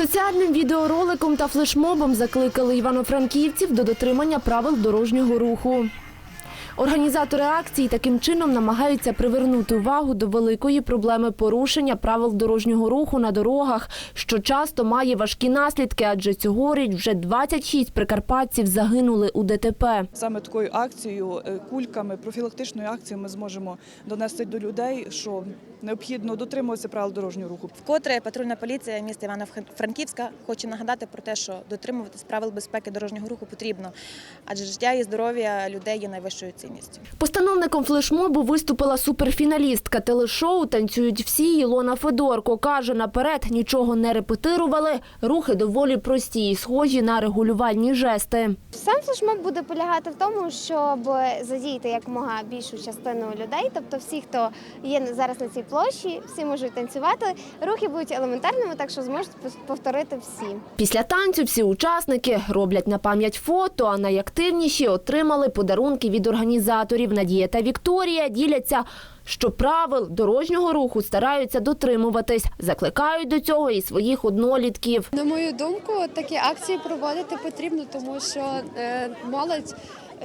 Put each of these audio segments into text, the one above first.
Соціальним відеороликом та флешмобом закликали івано-франківців до дотримання правил дорожнього руху. Організатори акції таким чином намагаються привернути увагу до великої проблеми порушення правил дорожнього руху на дорогах, що часто має важкі наслідки, адже цьогоріч вже 26 прикарпатців загинули у ДТП. Саме такою акцією, е, кульками, профілактичною акцією ми зможемо донести до людей, що необхідно дотримуватися правил дорожнього руху. Вкотре патрульна поліція міста Івано-Франківська хоче нагадати про те, що дотримуватись правил безпеки дорожнього руху потрібно, адже життя і здоров'я людей є найвищою цінністю. Постановником флешмобу виступила суперфіналістка телешоу «Танцюють всі» Ілона Федорко. Каже, наперед нічого не репетирували, рухи доволі прості і схожі на регулювальні жести. Сам флешмоб буде полягати в тому, щоб задіяти якомога більшу частину людей, тобто всі, хто є зараз на цій площі, всі можуть танцювати. Рухи будуть елементарними, так що зможуть повторити всі. Після танцю всі учасники роблять на пам'ять фото, а найактивніші отримали подарунки від організаторів. Надія та Вікторія діляться, що правил дорожнього руху стараються дотримуватись, закликають до цього і своїх однолітків. На мою думку, такі акції проводити потрібно, тому що е, молодь.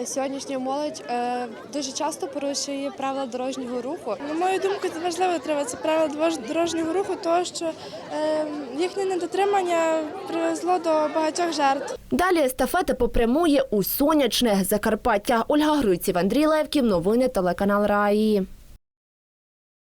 Е, Сьогоднішня молодь е, дуже часто порушує правила дорожнього руху. На мою думку, це важливо треба це правила дорожнього руху, тому що е, їхнє недотримання привезло до багатьох жертв. Далі естафета попрямує у сонячне Закарпаття. Ольга Гриців, Андрій Левків. Новини телеканал Раї.